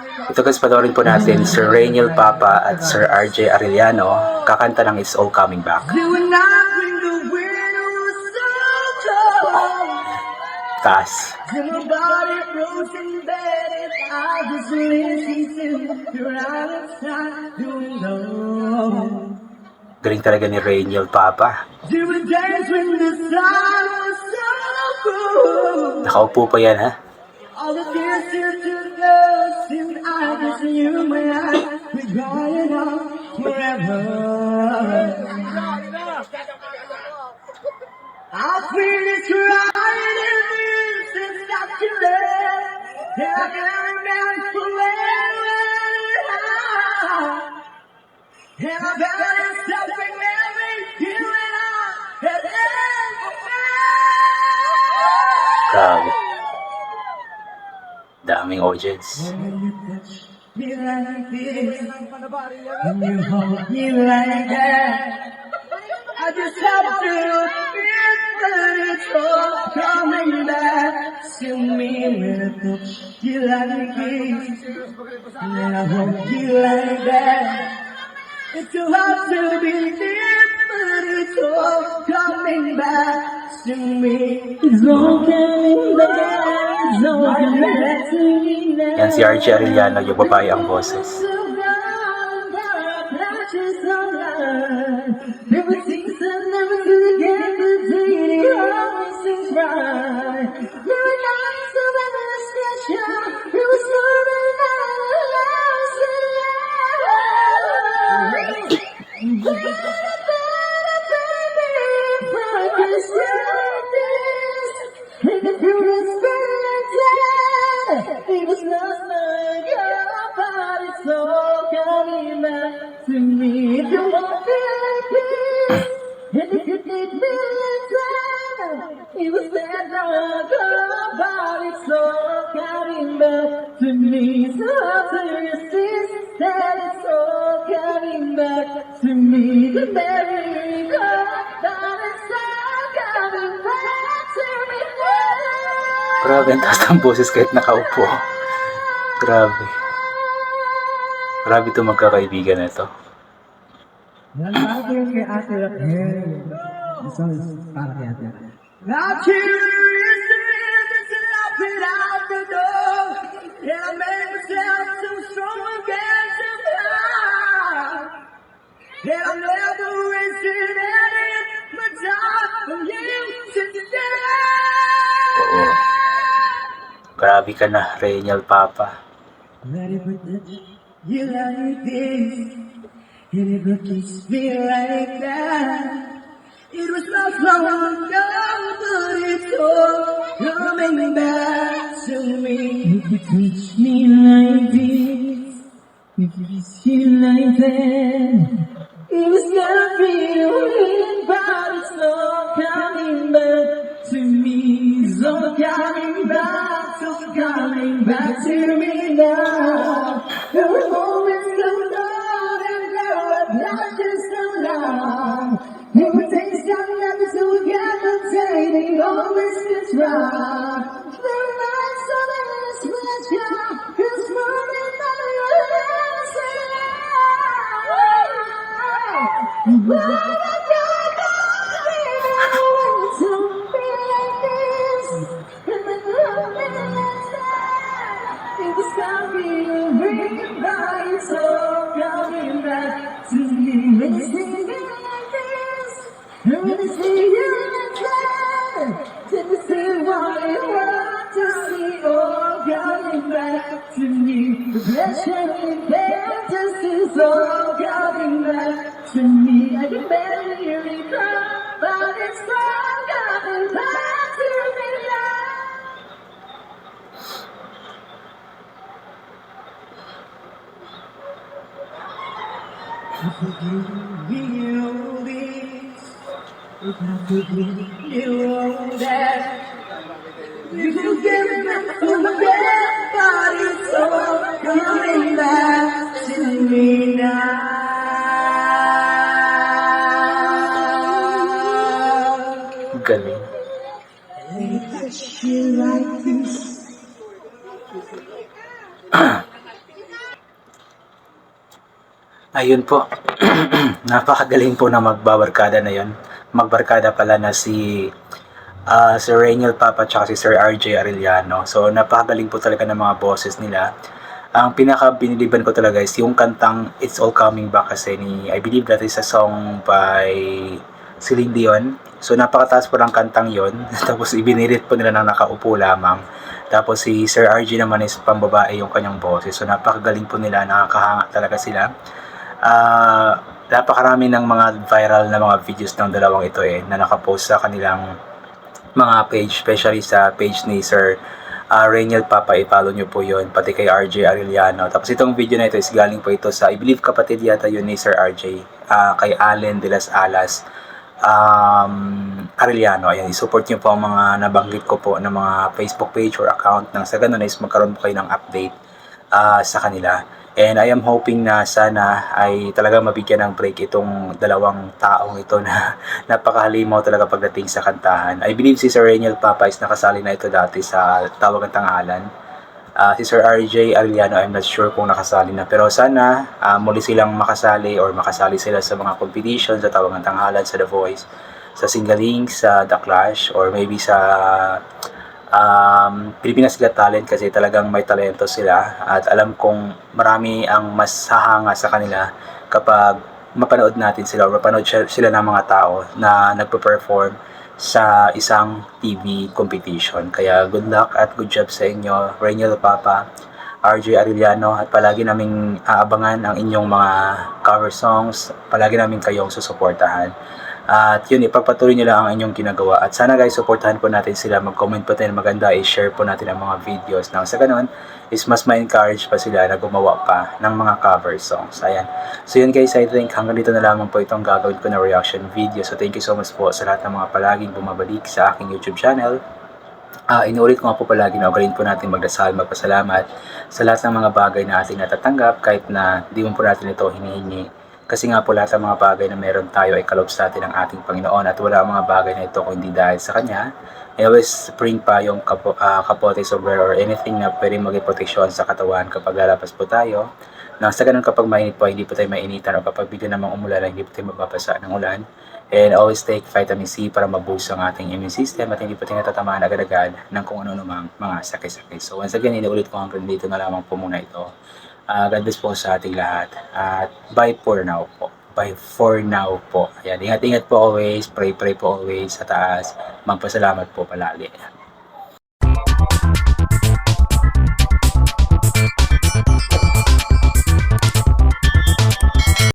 Ito guys, panoorin po natin Sir Rainiel Papa at Sir RJ Arellano kakanta ng It's All Coming Back. Taas. Galing talaga ni Rainiel Papa. Nakaupo pa yan ha. All the tears and I just you, my desire out forever. I feel it's true. Like that, I just have to feel that it's all coming back to me. Touch you like this, when I hold you like that, it's too hard to but it's all coming back to me. It's all coming back, Yan si RJ Arellano, yung babae ang boses. It was that like your body so coming back to me. So resist that it's all coming back to me. The miracle that it's. Grabe, ang taas ng boses kahit nakaupo. Grabe. Grabe itong magkakaibigan na ito. Yung kay Ate Raquel. Song is para kay Ate Raquel. Not you, it's the out the door. And I made myself so strong again somehow. And I'm never wasting any of my time on you today. Oo. Grabe ka na, Rainiel Papa. For this? You like this? You never kiss me like that. It was not long ago, but it's all coming back to me. If you touch me like this, if you kiss me like that, it was be weird, but it's all coming back to me. It's all coming back, it's all coming back to me now. The moment so long and the blood just so long. You taste some never so gravitating, always is wrong. The rise of the pleasure is more. Fantasy is all coming back to me. I can barely recall, but it's all coming back to me now. You know this, if I could you know that. You can get back from the dead, but it's all coming back to me now. Galing. Ayun po. Napakagaling po na magbabarkada na yun. Magbarkada pala na si ah, Sir Rainiel Papa at si Sir RJ Arellano. So napakagaling po talaga ng mga boses nila. Ang pinaka biniliban ko talaga is yung kantang It's All Coming Back kasi ni I believe that is a song by Celine Dion. So napakataas po ng kantang yon Tapos ibinirit po nila ng nakaupo lamang. Tapos si Sir RJ naman is pambabae yung kanyang boses. So napakagaling po nila, nakakahanga talaga sila. Ah, napakarami ng mga viral na mga videos ng dalawang ito eh na nakapost sa kanilang mga page, especially sa page ni Sir uh, Rainiel Papa, i-follow nyo po yun, pati kay RJ Arellano. Tapos itong video na ito is galing po ito sa, I believe kapatid yata yun ni Sir RJ, ah, kay Allen de las Alas um, Arellano. Ayan, i-support nyo po ang mga nabanggit ko po ng mga Facebook page or account nang sa ganun is magkaroon po kayo ng update ah, sa kanila. And I am hoping na sana ay talaga mabigyan ng break itong dalawang taong ito na napakahalimaw talaga pagdating sa kantahan. I believe si Sir Rainiel Papa is nakasali na ito dati sa Tawag ng Tangalan. Ah, si Sir RJ Arellano, I'm not sure kung nakasali na. Pero sana ah, muli silang makasali or makasali sila sa mga competition sa Tawag ng Tangalan, sa The Voice, sa Singaling, sa The Clash, or maybe sa um, Pilipinas Got Talent kasi talagang may talento sila at alam kong marami ang mas hahanga sa kanila kapag mapanood natin sila or mapanood sila ng mga tao na nagpo-perform sa isang TV competition. Kaya good luck at good job sa inyo, Rainiel Papa, RJ Arellano at palagi naming aabangan ang inyong mga cover songs. Palagi namin kayong susuportahan. At yun, ipagpatuloy nyo lang ang inyong ginagawa. At sana guys, supportahan po natin sila. Mag-comment po tayo maganda. I-share po natin ang mga videos. Nang sa ganun, is mas ma-encourage pa sila na gumawa pa ng mga cover songs. Ayan. So yun guys, I think hanggang dito na lamang po itong gagawin ko na reaction video. So thank you so much po sa lahat ng mga palaging bumabalik sa aking YouTube channel. Ah, inuulit ko nga po palagi na ugalin po natin magdasal, magpasalamat sa lahat ng mga bagay na ating natatanggap kahit na di mo po natin ito hinihingi. Kasi nga po lahat ng mga bagay na meron tayo ay kalob sa atin ng ating Panginoon at wala mga bagay na ito kung hindi dahil sa Kanya. I always bring pa yung kapo, ah, kapote sombrero or anything na pwede maging proteksyon sa katawan kapag lalapas po tayo. Nang sa ganun kapag mainit po, hindi po tayo mainitan o kapag bigla namang umulan, hindi po tayo mababasa ng ulan. And always take vitamin C para maboost ang ating immune system at hindi po tayo natatamaan agad-agad ng kung ano namang mga sakit-sakit. So once again, inuulit ko hanggang dito na lamang po muna ito. Ah, God bless po sa ating lahat. At bye for now po. Bye for now po. Ayan, ingat-ingat po always. Pray-pray po always sa taas. Magpasalamat po palagi.